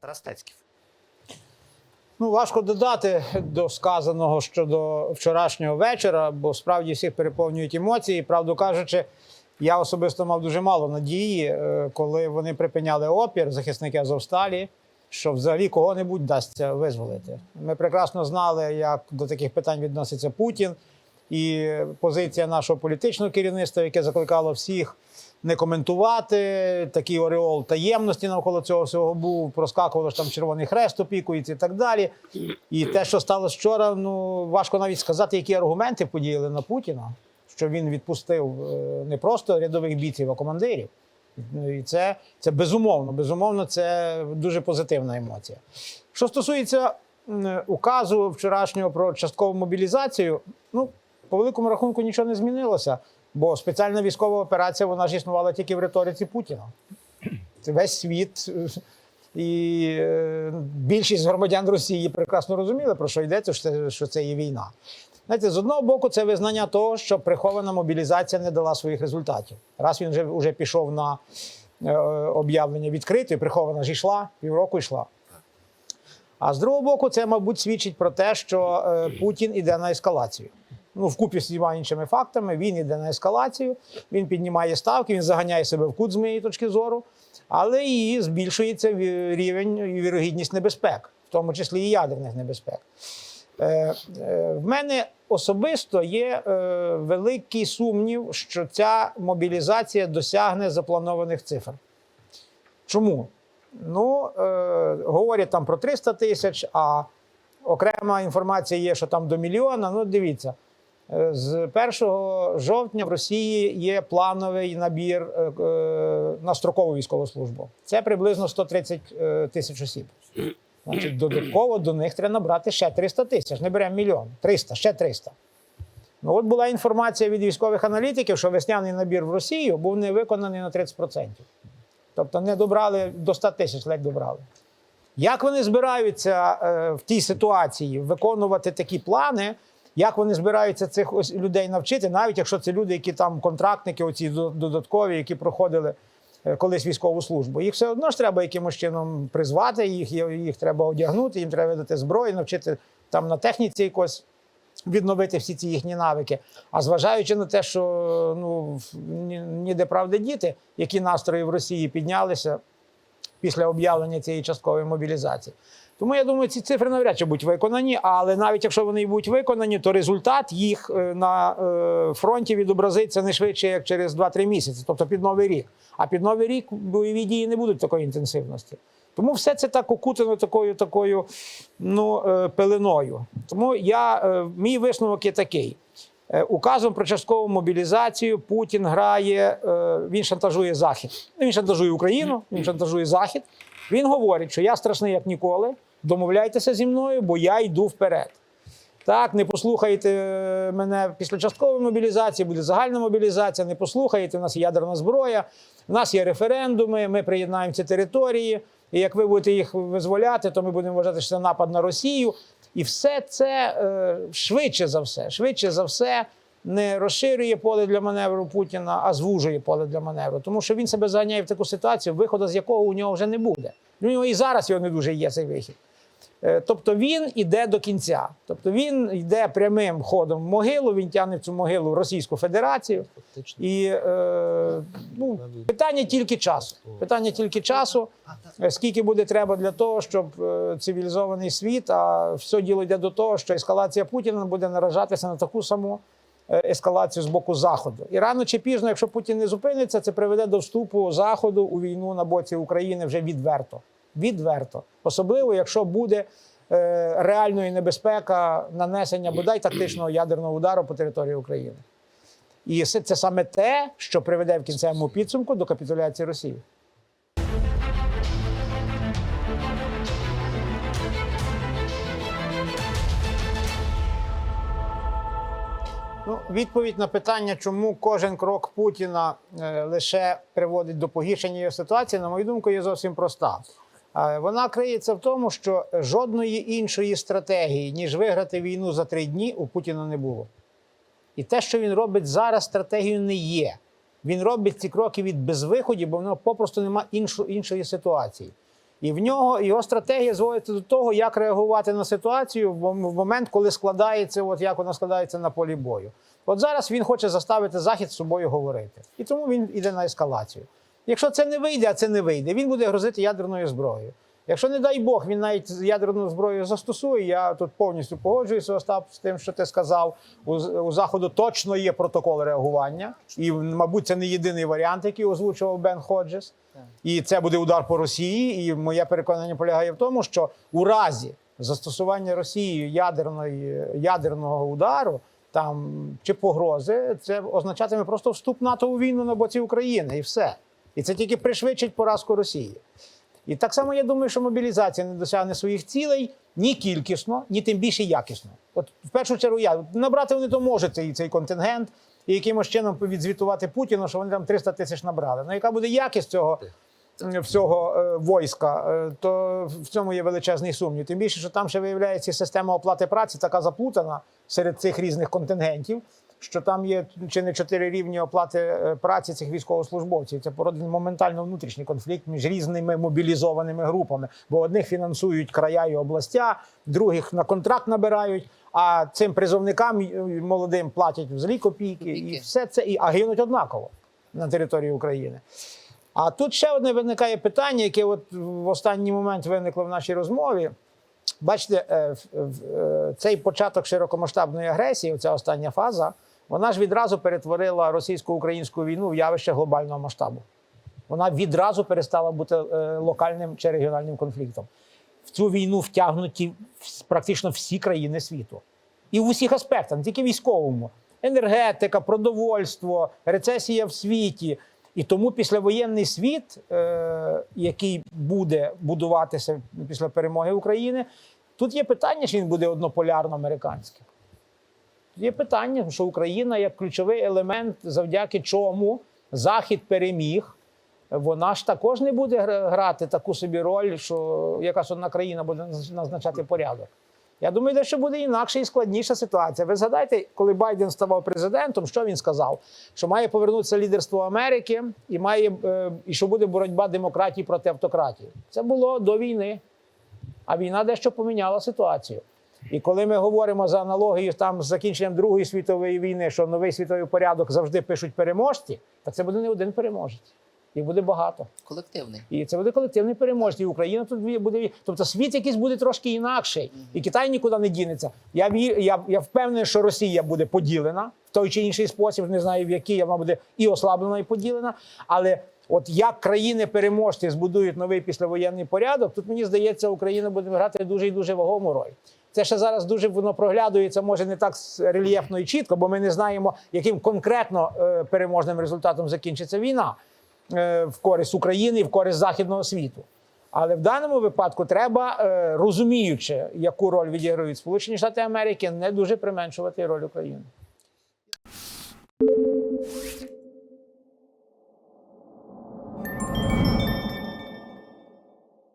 Трастецьків. Ну, важко додати до сказаного щодо вчорашнього вечора, бо справді всіх переповнюють емоції. Правду кажучи, я особисто мав дуже мало надії, е, коли вони припиняли опір, захисники Азовсталі, що взагалі кого-небудь вдасться визволити. Ми прекрасно знали, як до таких питань відноситься Путін, і позиція нашого політичного керівництва, яке закликало всіх не коментувати. Такий ореол таємності навколо цього всього був. Проскакувало що там Червоний Хрест опікується і так далі. І те, що сталося вчора, ну важко навіть сказати, які аргументи подіяли на Путіна, що він відпустив е, не просто рядових бійців, а командирів. Ну, І це, це безумовно, безумовно, це дуже позитивна емоція. Що стосується указу вчорашнього про часткову мобілізацію, ну, по великому рахунку нічого не змінилося, бо спеціальна військова операція вона ж існувала тільки в риториці Путіна. Це весь світ. І е, більшість громадян Росії прекрасно розуміли, про що йдеться, що це, що це є війна. Знаєте, з одного боку, це визнання того, що прихована мобілізація не дала своїх результатів. Раз він вже, вже пішов на е, об'явлення відкритої, прихована ж йшла, півроку йшла. А з другого боку, це, мабуть, свідчить про те, що е, Путін іде на ескалацію. Ну, вкупі з всіма іншими фактами, він іде на ескалацію, він піднімає ставки, він заганяє себе в кут з моєї точки зору, але і збільшується рівень і вірогідність небезпек, в тому числі і ядерних небезпек. Е, е, в мене особисто є е, великий сумнів, що ця мобілізація досягне запланованих цифр. Чому? Ну, е, говорять там про 300 тисяч, а окрема інформація є, що там до мільйона. Ну, дивіться, з 1 жовтня в Росії є плановий набір е, е, на строкову військову службу. Це приблизно 130 е, тисяч осіб. Значить, додатково до них треба набрати ще 300 тисяч. Не беремо мільйон. 300, ще 300. Ну, от була інформація від військових аналітиків, що весняний набір в Росію був не виконаний на 30%. Тобто не добрали до 100 тисяч, ледь добрали. Як вони збираються в тій ситуації виконувати такі плани? Як вони збираються цих ось людей навчити, навіть якщо це люди, які там контрактники, оці додаткові, які проходили е, колись військову службу, їх все одно ж треба якимось чином призвати, їх, їх треба одягнути, їм треба видати зброю, навчити там на техніці якось відновити всі ці їхні навики. А зважаючи на те, що ну ніде правди діти, які настрої в Росії піднялися після об'явлення цієї часткової мобілізації. Тому я думаю, ці цифри навряд чи будуть виконані, але навіть якщо вони і будуть виконані, то результат їх е, на е, фронті відобразиться не швидше, як через 2-3 місяці, тобто під новий рік. А під новий рік бойові дії не будуть такої інтенсивності. Тому все це так окутано такою такою ну, е, пеленою. Тому я, мій висновок є такий. Указом про часткову мобілізацію Путін грає, він шантажує Захід. Ну, Він шантажує Україну, він шантажує Захід. Він говорить, що я страшний як ніколи. Домовляйтеся зі мною, бо я йду вперед. Так, не послухаєте е, мене після часткової мобілізації, буде загальна мобілізація. Не послухаєте, у нас є ядерна зброя, у нас є референдуми, ми приєднаємо ці території. І як ви будете їх визволяти, то ми будемо вважати, що це напад на Росію. І все це е, швидше за все, швидше за все, не розширює поле для маневру Путіна, а звужує поле для маневру. Тому що він себе заганяє в таку ситуацію, виходу з якого у нього вже не буде. У нього і зараз його не дуже є цей вихід. Е, Тобто він йде до кінця. Тобто він йде прямим ходом в могилу, він тягне в цю могилу в Російську Федерацію. І е, ну, питання тільки часу. Питання тільки часу, е, скільки буде треба для того, щоб е, цивілізований світ, а все діло йде до того, що ескалація Путіна буде наражатися на таку саму ескалацію з боку Заходу. І рано чи пізно, якщо Путін не зупиниться, це приведе до вступу Заходу у війну на боці України вже відверто. Відверто. Особливо, якщо буде е, реальної небезпека нанесення бодай тактичного ядерного удару по території України. І це саме те, що приведе в кінцевому підсумку до капітуляції Росії. Ну, відповідь на питання, чому кожен крок Путіна е, лише приводить до погіршення його ситуації, на мою думку, є зовсім проста. Е, Вона криється в тому, що жодної іншої стратегії, ніж виграти війну за три дні, у Путіна не було. І те, що він робить зараз, стратегією не є. Він робить ці кроки від безвиході, бо в нього попросту немає іншої ситуації. І в нього його стратегія зводиться до того, як реагувати на ситуацію в момент, коли складається, от як вона складається на полі бою. От зараз він хоче заставити Захід з собою говорити. І тому він йде на ескалацію. Якщо це не вийде, а це не вийде, він буде грозити ядерною зброєю. Якщо, не дай Бог, він навіть ядерну зброю застосує, я тут повністю погоджуюся, Остап, з тим, що ти сказав. У, у Заходу точно є протокол реагування, і, мабуть, це не єдиний варіант, який озвучував Бен Ходжес. І це буде удар по Росії. І моє переконання полягає в тому, що у разі застосування Росією ядерної, ядерного удару там чи погрози, це означатиме просто вступ НАТО у війну на боці України, і все. І це тільки пришвидшить поразку Росії. І так само я думаю, що мобілізація не досягне своїх цілей ні кількісно, ні тим більше якісно. От в першу чергу я набрати вони то можуть цей, цей контингент і якимось чином відзвітувати Путіну, що вони там 300 тисяч набрали. Ну яка буде якість цього всього е, війська, е, то в цьому є величезний сумнів. Тим більше, що там ще виявляється система оплати праці така заплутана серед цих різних контингентів. Що там є чи не чотири рівні оплати е, праці цих військовослужбовців. Це породить моментально внутрішній конфлікт між різними мобілізованими групами. Бо одних фінансують края і областя, других на контракт набирають. А цим призовникам е, молодим платять взагалі копійки, і все це і а гинуть однаково на території України. А тут ще одне виникає питання, яке от в останній момент виникло в нашій розмові. Бачите, е, цей початок широкомасштабної агресії, ця остання фаза, вона ж відразу перетворила російсько-українську війну в явище глобального масштабу. Вона відразу перестала бути е, локальним чи регіональним конфліктом. В цю війну втягнуті практично всі країни світу. І в усіх аспектах, не тільки військовому: енергетика, продовольство, рецесія в світі. І тому післявоєнний світ, е, який буде будуватися після перемоги України, тут є питання, чи він буде однополярно американським. Є питання, що Україна як ключовий елемент, завдяки чому Захід переміг. Вона ж також не буде грати таку собі роль, що якась одна країна буде назначати порядок. Я думаю, дещо буде інакша і складніша ситуація. Ви згадайте, коли Байден ставав президентом, що він сказав? Що має повернутися лідерство Америки і має е, і що буде боротьба демократії проти автократії. Це було до війни. А війна дещо поміняла ситуацію. І коли ми говоримо за аналогію там з закінченням Другої світової війни, що новий світовий порядок завжди пишуть переможці, так це буде не один переможець. Їх буде багато. Колективний. І це буде колективний переможець. І Україна тут буде. Тобто світ якийсь буде трошки інакший. І Китай нікуди не дінеться. Я, я, я впевнений, що Росія буде поділена в той чи інший спосіб, не знаю в який вона буде і ослаблена, і поділена. Але от як країни-переможці збудують новий післявоєнний порядок, тут мені здається, Україна буде грати дуже і дуже вагому роль. Це ще зараз дуже воно проглядується, може не так рельєфно і чітко, бо ми не знаємо, яким конкретно е, переможним результатом закінчиться війна е, в користь України і в користь західного світу. Але в даному випадку треба, е, розуміючи, яку роль відіграють Сполучені Штати Америки, не дуже применшувати роль України.